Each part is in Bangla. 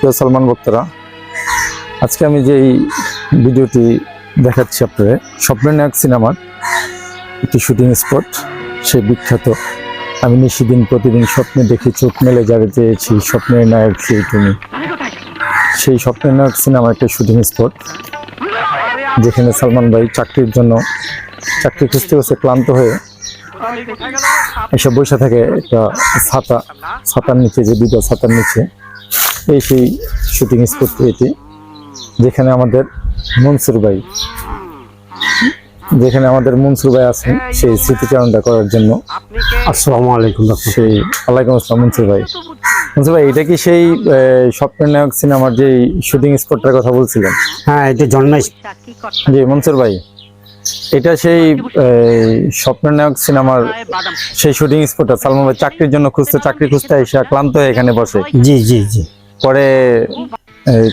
প্রিয় সালমান ভক্তরা, আজকে আমি যেই ভিডিওটি দেখাচ্ছি আপনাদের, স্বপ্নের নায়ক সিনেমার একটি শুটিং স্পট সে বিখ্যাত, আমি নিশিদিন প্রতিদিন স্বপ্নে দেখি, চোখ মেলে যাবে চেয়েছি স্বপ্নের নায়ক সেই তুমি। সেই স্বপ্নের নায়ক সিনেমার একটা শুটিং স্পট যেখানে সালমান ভাই চাকরির জন্য চাকরি খুঁজতে খুঁজতে ক্লান্ত হয়ে এসব বসে থাকে একটা ছাতা, ছাতার নিচে, যে দুটো ছাতার নিচে। এই সেই শুটিং স্পট এটি যেখানে আমাদের মনসুর ভাই যেখানে আমাদের মনসুর ভাই আছেন সেই স্মৃতিচারণটা করার জন্য। আসসালামু আলাইকুম সেই আলাইকুম আসসালাম মনসুর ভাই। মনসুর ভাই এটা কি সেই স্বপ্নের নায়ক সিনেমার যে শুটিং স্পটটার কথা বলছিলেন? হ্যাঁ এটা জন্মাই জি মনসুর ভাই এটা সেই স্বপ্নের নায়ক সিনেমার সেই শুটিং স্পটটা সালমান ভাই চাকরির জন্য খুঁজতে চাকরি খুঁজতে এসে ক্লান্ত হয়ে এখানে বসে। জি জি জি। পরে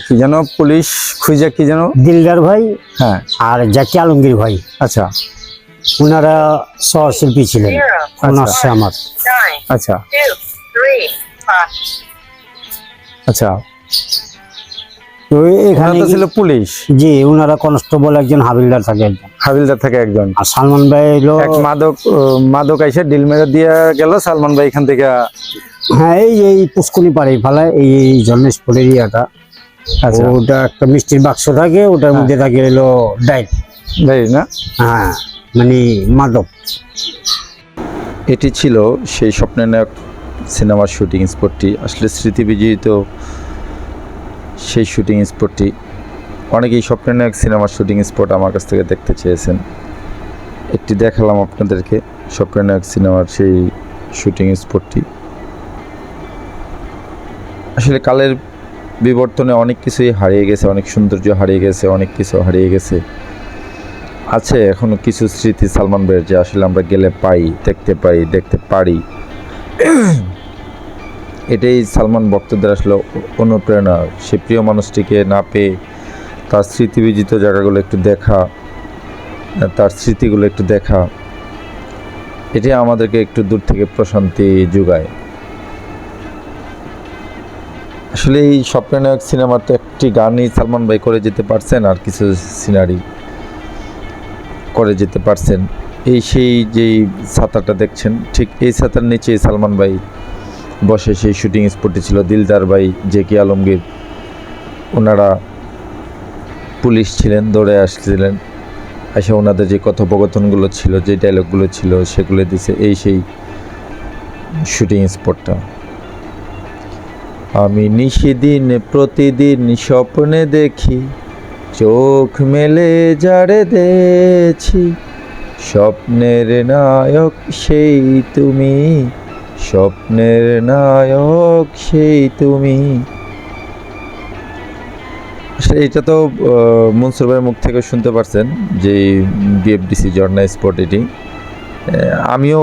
কি যেন পুলিশ খুঁজে কি যেন? দিলদার ভাই হ্যাঁ। আর জাকি আলমগীর ভাই। আচ্ছা। ওনারা সহশিল্পী ছিলেন ফোন আমার। আচ্ছা. আচ্ছা। তো এখানে ছিল পুলিশ। জি ওনারা কনস্টেবল একজন হাবিলদার থাকে একজন। হাবিলদার থেকে একজন। আর সালমান ভাই এলো এক মাদক মাদক আইসে ডিল মেরে দিয়ে গেল সালমান ভাই এখান থেকে হ্যাঁ এই এই পুষ্কুনি পাড়ে ফেলায় এই আচ্ছা। ওটা একটা মিষ্টির বাক্স থাকে ওটার মধ্যে থাকে এলো ডাইল তাই না? হ্যাঁ মানে মাদক। এটি ছিল সেই স্বপ্নের নায়ক সিনেমার শুটিং স্পটটি। আসলে স্মৃতি বিজড়িত সেই শুটিং স্পটটি অনেকেই স্বপ্নের নায়ক সিনেমার শুটিং স্পট আমার কাছ থেকে দেখতে চেয়েছেন। একটি দেখালাম আপনাদেরকে স্বপ্নের নায়ক সিনেমার সেই শুটিং স্পটটি আসলে কালের বিবর্তনে অনেক কিছুই হারিয়ে গেছে, অনেক সৌন্দর্য হারিয়ে গেছে, অনেক কিছু হারিয়ে গেছে। আছে এখনও কিছু স্মৃতি সালমান ভাইয়ের যে আসলে আমরা গেলে পাই, দেখতে পাই, দেখতে পারি। এটাই সালমান ভক্তদের আসলে অনুপ্রেরণা। সে প্রিয় মানুষটিকে না পেয়ে তার স্মৃতিবিজিত জায়গাগুলো একটু দেখা, তার স্মৃতিগুলো একটু দেখা এটি আমাদেরকে একটু দূর থেকে প্রশান্তি যোগায়। আসলে এই স্বপ্ননায়ক সিনেমাতে একটি গানই সালমান ভাই করে যেতে পারছেন, আর কিছু সিনারি করে যেতে পারছেন। এই সেই যেই ছাতাটা দেখছেন, ঠিক এই ছাতার নিচে সালমান ভাই বসে সেই শুটিং স্পটটি ছিল দিলদার ভাই, জেকি আলমগীর। ওনারা পুলিশ ছিলেন, দৌড়ে আসছিলেন। এসে ওনাদের যে কথোপকথনগুলো ছিল, যে ডায়লগগুলো ছিল, সেগুলো দিছে এই সেই শুটিং স্পটটা আমি নিশিদিন প্রতিদিন স্বপ্নে দেখি, চোখ মেলে যারে দেখছি, স্বপ্নের নায়ক সেই তুমি। স্বপ্নের নায়ক সেই তুমি। আসলে এটা তো মনসুর ভাইয়ের মুখ থেকে শুনতে পারছেন যে বিএফডিসি ঝর্ণা স্পট এটি। আমিও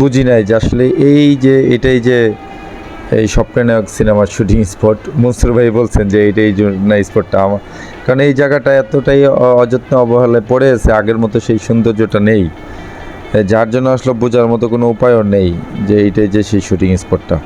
বুঝি নাই যে আসলে এই যে, এটাই যে এই স্বপ্নের নায়ক সিনেমার শুটিং স্পট, মনসুর ভাই বলছেন যে এইটাই না স্পটটা আমার কারণ এই জায়গাটা এতটাই অযত্ন অবহেলায় পড়ে আছে, আগের মতো সেই সৌন্দর্যটা নেই। যার জন্য আসলে বোঝার মতো কোনো উপায়ও নেই যে এইটাই যে সেই শুটিং স্পটটা